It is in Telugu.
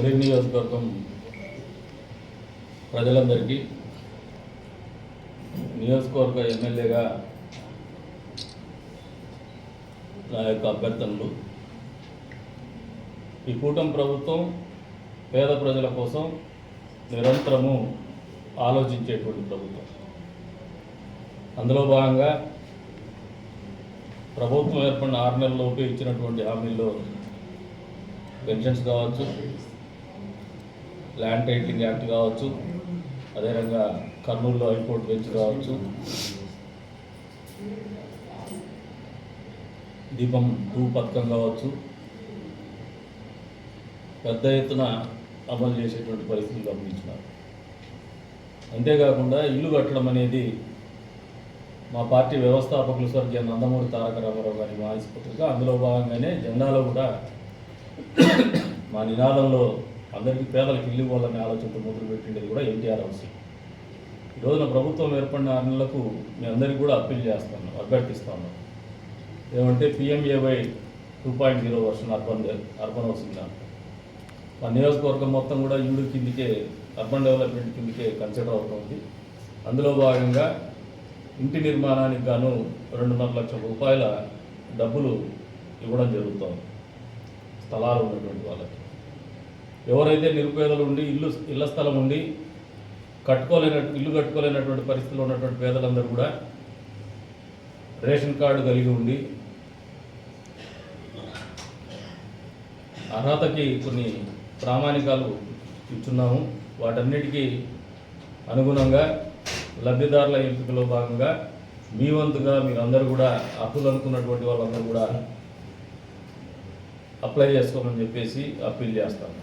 నియోజకవర్గం ప్రజలందరికీ నియోజకవర్గ ఎమ్మెల్యేగా నా యొక్క అభ్యర్థనలు. ఈ కూటమి ప్రభుత్వం పేద ప్రజల కోసం నిరంతరము ఆలోచించేటువంటి ప్రభుత్వం. అందులో భాగంగా ప్రభుత్వం ఏర్పడిన ఆరు నెలలలోపు ఇచ్చినటువంటి హామీల్లో పెన్షన్స్ కావచ్చు ల్యాండ్ టైటిలింగ్ యాక్ట్ కావచ్చు అదేవిధంగా కర్నూలులో హైకోర్టు బెంచ్ కావచ్చు. దీపం టూ పథకం కావచ్చు. పెద్ద ఎత్తున అమలు చేసేటువంటి పరిస్థితులు గమనించినారు. అంతేకాకుండా ఇల్లు కట్టడం అనేది మా పార్టీ వ్యవస్థాపకులు స్వర్గీయ నందమూరి తారక రామారావు గారి వాయిస్ అందులో భాగంగానే జెండాలో కూడా మా నినాదంలో అందరికీ పేదలకు ఇల్లు ఇవ్వాలనే ఆలోచనతో మొదలుపెట్టిండేది కూడా ఎన్టీఆర్ హౌసింగ్ ఈ రోజున ప్రభుత్వం ఏర్పడిన ఆరు నెలలకు మీ అందరికీ కూడా అప్పీల్ చేస్తాను అభ్యర్థిస్తాను. ఏమంటే PMAY two point zero version urban urban housing దాంట్లో. మా నియోజకవర్గం మొత్తం కూడా ఇల్లు కిందికే అర్బన్ డెవలప్మెంట్ కిందికే కన్సిడర్ అవుతుంది. అందులో భాగంగా ఇంటి నిర్మాణానికి గాను రెండున్నర లక్షల రూపాయల డబ్బులు ఇవ్వడం జరుగుతుంది. స్థలాలు ఉన్నటువంటి వాళ్ళకి. ఎవరైతే నిరుపేదలు ఉండి ఇల్లు ఇళ్ళ స్థలం ఉండి కట్టుకోలేన ఇల్లు కట్టుకోలేనటువంటి పరిస్థితుల్లో ఉన్నటువంటి పేదలందరూ కూడా రేషన్ కార్డు కలిగి ఉండి అర్హతకి కొన్ని ప్రామాణికాలు ఇచ్చున్నాము. వాటన్నిటికీ అనుగుణంగా లబ్ధిదారుల ఎంపికలో భాగంగా మీ వంతుగా మీరందరూ కూడా అప్పులు అనుకున్నటువంటి వాళ్ళందరూ కూడా అప్లై చేసుకోమని చెప్పేసి అప్పీల్ చేస్తాను.